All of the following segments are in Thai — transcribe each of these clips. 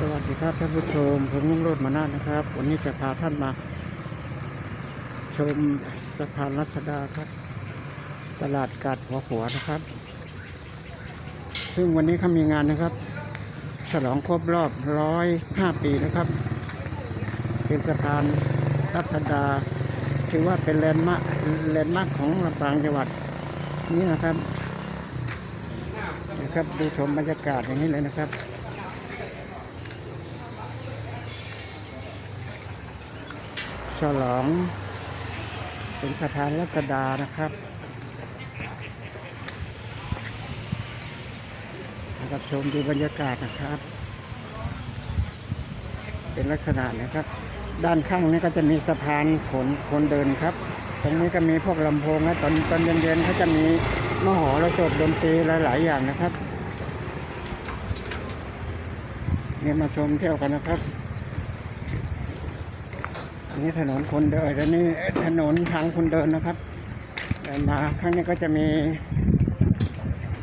สวัสดีครับท่านผู้ชม ผมนุ่งโรดมานานะครับ วันนี้จะพาท่านมา ชมสะพานรัศดาครับ ตลาดกาดหัวหัวนะครับ ซึ่งวันนี้เขามีงานนะครับ ฉลองครบรอบร้อยห้าปีนะครับ เป็นสะพานรัศดา ถือว่าเป็นแลนด์มาร์คแลนด์มาร์คของลำปางจังหวัดนี้นะครับนะครับดูชมบรรยากาศอย่างนี้เลยนะครับ ฉลองเป็นสะพานรัศดานะครับนะครับชมดูบรรยากาศนะครับ เป็นลักษณะนะครับ ด้านข้างนี้ก็จะมีสะพานขนคนเดินครับ ตรงนี้ก็มีพวกลำโพงนะตอนตอนเย็นๆเขาจะมีมหรสพดนตรีหลายๆอย่างนะครับเนี่ยมาชมเที่ยวกันนะครับ นนี้ถนนคนเดินอันนี้ถนนทางคนเดินนะครับมาข้างนี้ก็จะมี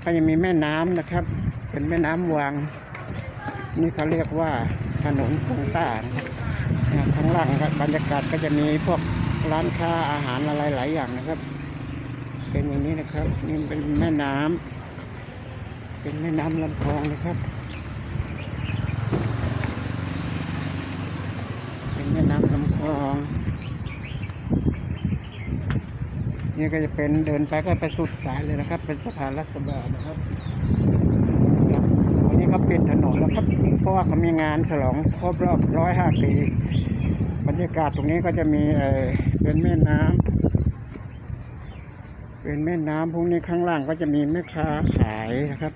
ก็จะมีแม่น้ำนะครับ เป็นแม่น้ำวัง นี่เขาเรียกว่าถนนคงต้านข้างล่างบรรยากาศก็จะมีพวกร้านค้าอาหารอะไรหลายอย่างนะครับ เป็นอย่างนี้นะครับ นี่เป็นแม่น้ำเป็นแม่น้ำลำคลองนะครับ เป็นแม่น้ำลำคล องนี่ก็จะเป็นเดินไปก็ไปสุดสายเลยนะครับ เป็นสะพานรัศดานะครับวันนี้เขาปิดถนนแล้วครับ เพราะว่าเขามีงานฉลองครบรอบร้อยห้าปีบรรยากาศตรงนี้ก็จะมีเออเป็นแม่น้ำเป็นแม่น้ำพวกนี้ข้างล่างก็จะมีแม่ค้าขายนะครับ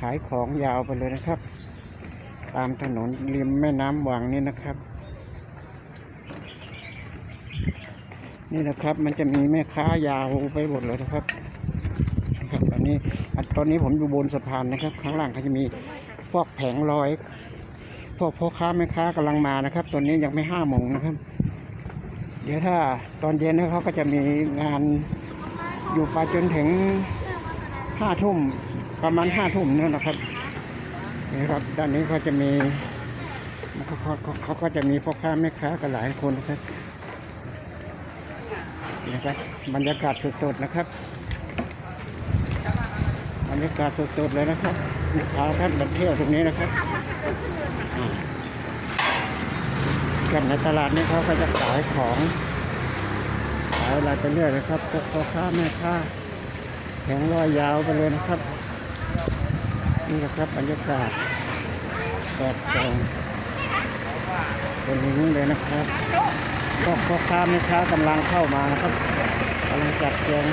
ขายของยาวไปเลยนะครับ ตามถนนริมแม่น้ำวังนี่นะครับ นี่นะครับ มันจะมีแม่ค้ายาวไปหมดเลยนะครับนะครับตอนนี้ตอนนี้ผมอยู่บนสะพานนะครับ ข้างล่างก็จะมีพวกแผงลอย พวกพ่อค้าแม่ค้ากำลังมานะครับ ตอนนี้ยังไม่ห้าโมงนะครับ เดี๋ยวถ้าตอนเย็นนยเขาก็จะมีงานอยู่ไปจนถึงห้าทุ่มประมาณห้าทุ่มนั่นนะครับนี่ครับด้านนี้เขาจะมีเขาเขาเขาก็จะมีพ่อค้าแม่ค้ากันหลายคนนะครับ นะครับบรรยากาศสดๆนะครับบรรยากาศสดๆเลยนะครับพาท่านมาเที่ยวตรงนี้นะครับอ่ากันในตลาดนี้เขาก็จะขายของขายอะไรไปเรื่อยนะครับพวกพ่อค้าแม่ค้าแผงลอยยาวไปเลยนะครับ นี่นะครับบรรยากาศแบบตรงเป็นอย่างนี้เลยนะครับ กพ่อค้าแม่ค้ากำลังเข้ามานะครับกำลังจัดแจง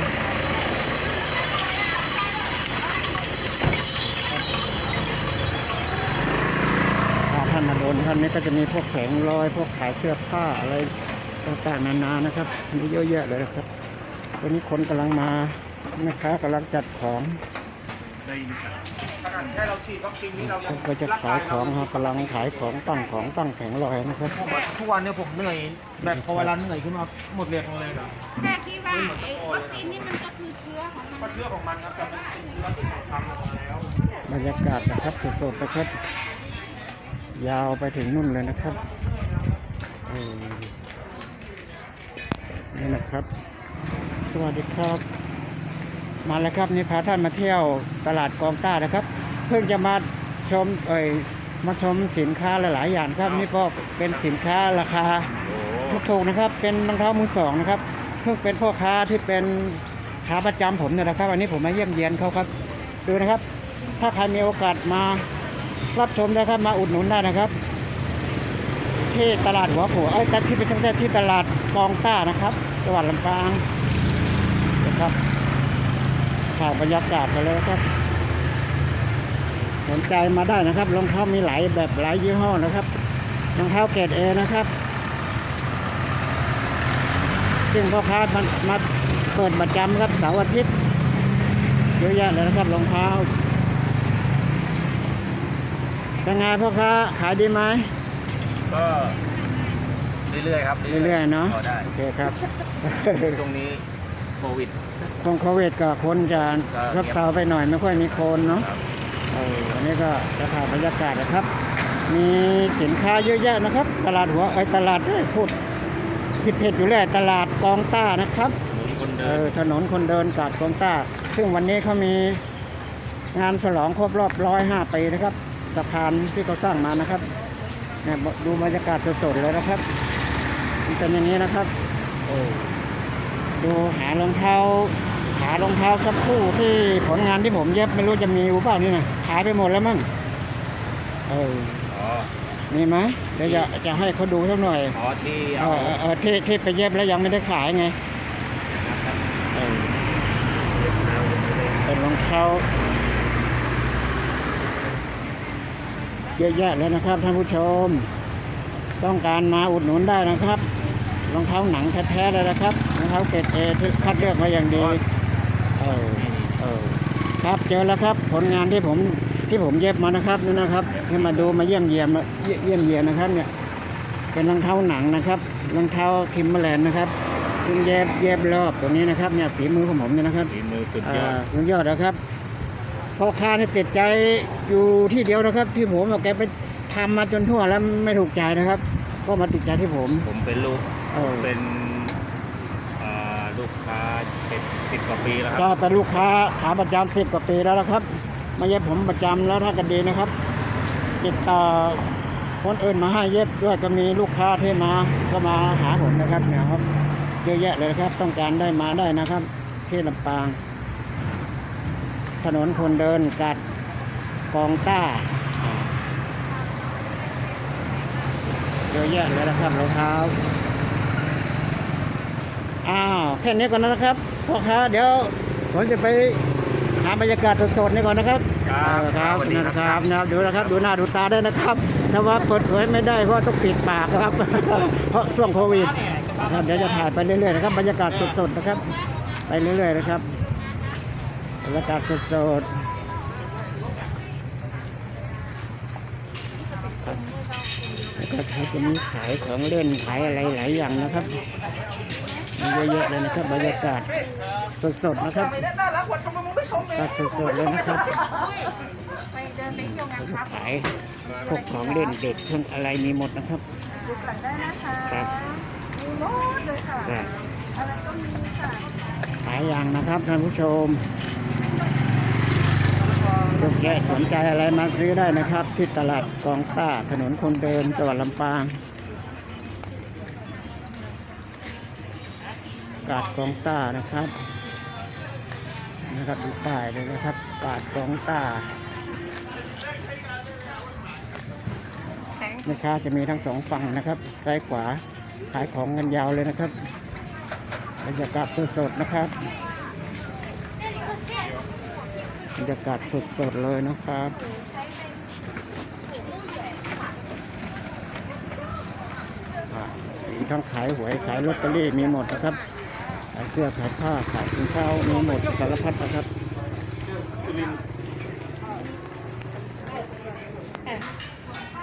ถ้าท่านมาโดนท่านนี้ก็จะมีพวกแผงลอย พวกขายเสื้อผ้าอะไรต่างๆนานานะครับมีเยอะแยะเลยนะครับวันนี้คนกำลังมาแม่ค้ากำลังจัดของขนา แค่เราฉีดวัคซีนนี้เรายัเขางก็จะขายของครับกำลังขายของตั้งของตั้งแผงลอยนะครับ ทุกวันเนี่ยผมเหนื่อยแบบพอเวลาเหนื่อยขึ้นมาหมดแรงเลยนะแต่ที่ว่าไอ้วัคซีนนี่มันก็คือเชื้อของมันก็เชื้อของมันครับแต่มันเป็นเชื้อที่ถูกทำออกมาแล้วบรรยากาศนะครับสดๆนะครับ ยาวไปถึงนู่นเลยนะครับเออนี่นะครับ สวัสดีครับ มาแล้วครับนี่พาท่านมาเที่ยวตลาดกองต้านะครับเพิ่งจะมาชมเอ่ยมาชมสินค้าหลาย ๆ อย่างครับนี่ก็เป็นสินค้าราคาถูกๆนะครับ เป็นรองเท้ามือสองนะครับ เพิ่งเป็นพ่อค้าที่เป็นขาประจำผมเนี่ยนะครับวันนี้ผมมาเยี่ยมเยียนเขาครับดูนะครับ ถ้าใครมีโอกาสมารับชมนะครับมาอุดหนุนได้นะครับ ที่ตลาดหัวโขเอ้ยแต่ที่เป็นช่างที่ตลาดกองต้านะครับจังหวัดลำปางนะครับถ่ายบรรยากาศไปเลยนะครับ สนใจมาได้นะครับรองเท้ามีหลายแบบหลายยี่ห้อนะครับรองเท้าเกรดเอนะครับ ซึ่งพ่อค้ามันมาเปิดประจำครับเสาร์อาทิตย์เยอะแยะเลยนะครับรองเท้าเป็นไงพ่อค้าขายดีไหมก็เรื่อยๆครับเรื่อยๆเนาะพอได้โอเคครับช่วงนี้โควิดตรงโควิดก็คนจะก็ซับเซาไปหน่อยไม่ค่อยมีคนเนาะครับ เออวันนี้ก็จะถ่ายบรรยากาศนะครับ มีสินค้าเยอะแยะนะครับ ตลาดหัวไอยตลาดเอ้ยพูดผิดเพจอยู่แล้วตลาดกองต้านะครับหนุนคนเอเดินอถนนคนเดินกาดกองต้า ซึ่งวันนี้เขามีงานฉลองครบรอบร้อยห้าปีนะครับสะพานที่เขาสร้างมานะครับเนี่ยดูบรรยากาศสดๆเลยนะครับมันเป็นอย่างนี้นะครับ โอ้ดูหารองเท้า หารองเท้าสักคู่ที่ผลงานที่ผมเย็บไม่รู้จะมีหรือเปล่านี่นะหายไปหมดแล้วมั้งเอออ๋อมีไหมเดี๋ยวจะจะให้เขาดูสักหน่อยอ๋อที่เอเอาอเออเออที่ที่ไปเย็บแล้วยังไม่ได้ขายไงเออเป็นรองเท้าเยอะแยะเลยนะครับท่านผู้ชม ต้องการมาอุดหนุนได้นะครับรองเท้าหนังแท้ๆเลยนะครับรองเท้าเกรดเอที่คัดเลือกมาอย่างดีเออเออครับเจอแล้วครับผลงานที่ผมที่ผมเย็บมานะครับนี่นะครับให้มาดูมาเยี่ยมเยียมเยี่ยเยี่ยมเยียนนะครับเนี่ยเป็นรองเท้าหนังนะครับรองเท้าทิมเมอร์แลนด์นะครับซึ่งเย็บเย็บรอบตรงนี้นะครับเนี่ยฝีมือของผมเนี่ยนะครับฝีมือสุดยออ่าดสุดยอดนะครับพ่อค้านี่ติดใจอยู่ที่เดียวนะครับ ที่ผมเอาแกไปทำมาจนทั่วแล้วไม่ถูกใจนะครับ ก็มาติดใจที่ผม ผมเป็นลูกเออเป็นอ่า ลูกค้าเป็นสิบกว่าปีแล้วคก็รับเป็นลูกค้าขาประจำสิบกว่าปีแล้วนะครับ ไมาเย็บผมประจำแล้วถ้ากันดีนะครับ ติดต่อคนอื่นมาให้เย็บด้วยก็มีลูกค้าที่มาก็มาหาผมนะครับเนี่ยครับเยอะแยะเลยนะครับ ต้องการได้มาได้นะครับ ที่ลำปาง ถนนคนเดินกัดกองต้าเยอะแยะเลยนะครับรองเท้า อ้าวแค่นี้ก่อนนะครับพ่อค้าเดี๋ยวผมจะไปหาบรรยากาศสดๆนี่ก่อนนะครับครับเออครับสวัสดีนะคครัรับบนะครับดูนะครับ ดูหน้าดูตาได้นะครับถ้าว่าเปิดเผยไม่ได้เพราะต้องปิดปากครับ เพราะช่วงโควิดครับเดี๋ยวจะถ่ายไปเรื่อยๆนะครับบรรยากาศสดๆนะครับ ไปเรื่อยๆนะครับบรรยากาศสดๆครับแล้วก็เขาจะมีขายของเล่นขายอะไรหลายอย่างนะครับมี เยอะแยะเลยนะครับบรรยากาศสดๆนะครับน่ารักกว่าทำไมมึงไม่ชมเองบรรยากาศสดๆเลยนะครับไปเดินไปเที่ยวงานครับขายพวกของเล่นเด็กเครื่องอะไรมีหมดนะครับดูหลังได้นะคะครับมีหมดเลยค่ะครับอะไรก็มีค่ะหลายอย่างนะครับท่านผู้ชมลูกแกะสนใจอะไรมาซื้อได้นะครับ ที่ตลาดกองต้าถนนคนเดินจังหวัดลำปาง กาดกองต้านะครับ นะครับดูป้ายเลยนะครับ กาดกองต้าแม่ค้าจะมีทั้งสองฝั่งนะครับซ้ายขวาขายของกันยาวเลยนะครับบรรยากาศสดๆนะครับบรรยากาศสดๆเลยนะครับอ่ามีทั้งขายหวยขายลอตเตอรี่มีหมดนะครับขาย เสื้อขายผ้าขายถุงเท้ามีหมดสารพัดนะครับ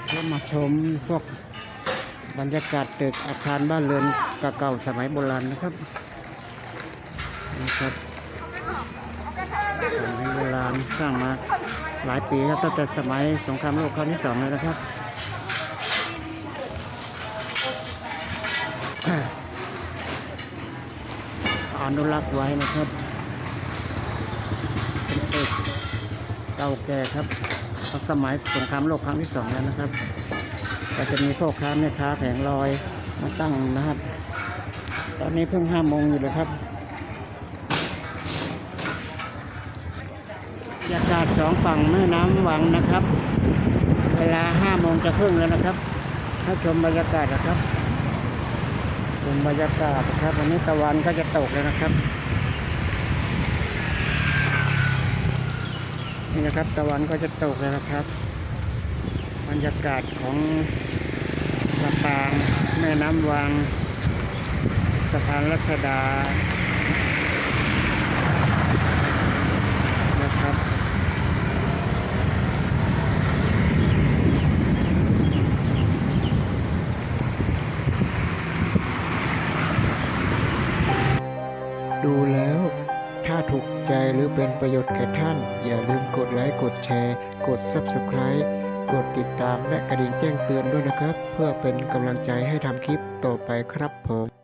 เพื่อมาชมพวกบรรยากาศตึกอาคารบ้านเรือนเก่าๆสมัยโบราณนะครับนะครับสมัยโบราณสร้างมาหลายปีครับตั้งแต่สมัยสงครามโลกครั้งที่สองเลยนะครับ อนุรักษ์ไว้นะครับเป็นตึกเก่าแก่ครับสมัยสงครามโลกครั้งที่สองแล้วนะครับ ก็จะมีพ่อค้าแม่ค้าแผงลอยมาตั้งนะครับ ตอนนี้เพิ่งห้าโมงอยู่เลยครับบรรยากาศสองฝั่งแม่น้ำวังนะครับ เวลาห้าโมงจะครึ่งแล้วนะครับ ให้ชมบรรยากาศนะครับ มบรรยากาศนะครับวันนี้ตะวันก็จะตกแล้วนะครับ นี่นะครับตะวันก็จะตกแล้วนะครับ บรรยากาศของลำปางแม่น้ำวังสะพานรัชดา ประโยชน์แก่ท่าน อย่าลืมกดไลค์กดแชร์ กด Subscribe กดติดตามและกระดิ่งแจ้งเตือนด้วยนะครับ เพื่อเป็นกำลังใจให้ทำคลิปต่อไปครับผม